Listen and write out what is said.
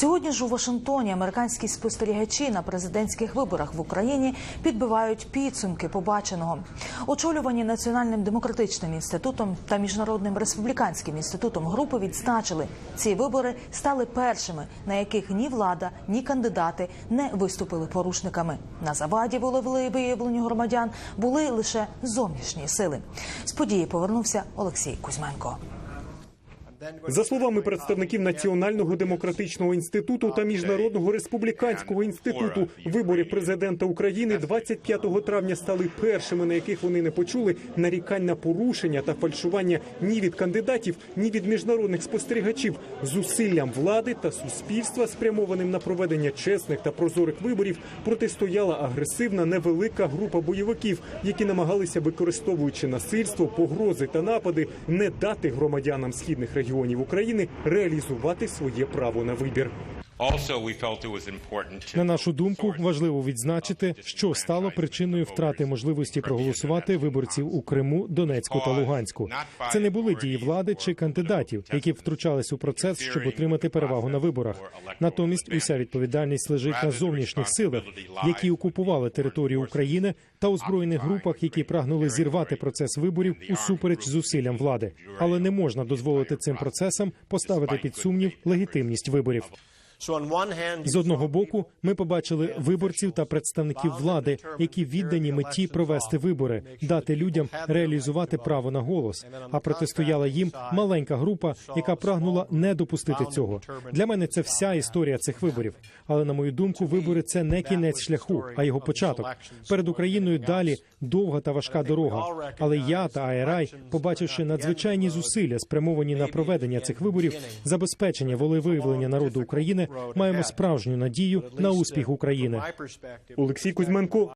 Сьогодні ж у Вашингтоні американські спостерігачі на президентських виборах в Україні підбивають підсумки побаченого. Очолювані Національним демократичним інститутом та міжнародним республіканським інститутом групи відзначили, ці вибори стали першими, на яких ні влада, ні кандидати не виступили порушниками. На заваді волевиявленню громадян були лише зовнішні сили. З події повернувся Олексій Кузьменко. За словами представників Національного демократичного інституту та міжнародного республіканського інституту, вибори президента України 25 травня стали першими, на яких вони не почули нарікань на порушення та фальшування ні від кандидатів, ні від міжнародних спостерігачів. Зусиллям влади та суспільства, спрямованим на проведення чесних та прозорих виборів, протистояла агресивна невелика група бойовиків, які намагалися, використовуючи насильство, погрози та напади, не дати громадянам східних регіонів України реалізувати своє право на вибір. На нашу думку, важливо відзначити, що стало причиною втрати можливості проголосувати виборців у Криму, Донецьку та Луганську. Це не були дії влади чи кандидатів, які втручались у процес, щоб отримати перевагу на виборах. Натомість, уся відповідальність лежить на зовнішніх силах, які окупували територію України та озброєних групах, які прагнули зірвати процес виборів усупереч зусиллям влади. Але не можна дозволити цим процесам поставити під сумнів легітимність виборів. З одного боку, ми побачили виборців та представників влади, які віддані меті провести вибори, дати людям реалізувати право на голос. А протистояла їм маленька група, яка прагнула не допустити цього. Для мене це вся історія цих виборів. Але на мою думку, вибори це не кінець шляху, а його початок. Перед Україною далі довга та важка дорога. Але я та АРАЙ, побачивши надзвичайні зусилля, спрямовані на проведення цих виборів, забезпечення волевиявлення народу України, маємо справжню надію на успіх України. Олексій Кузьменко,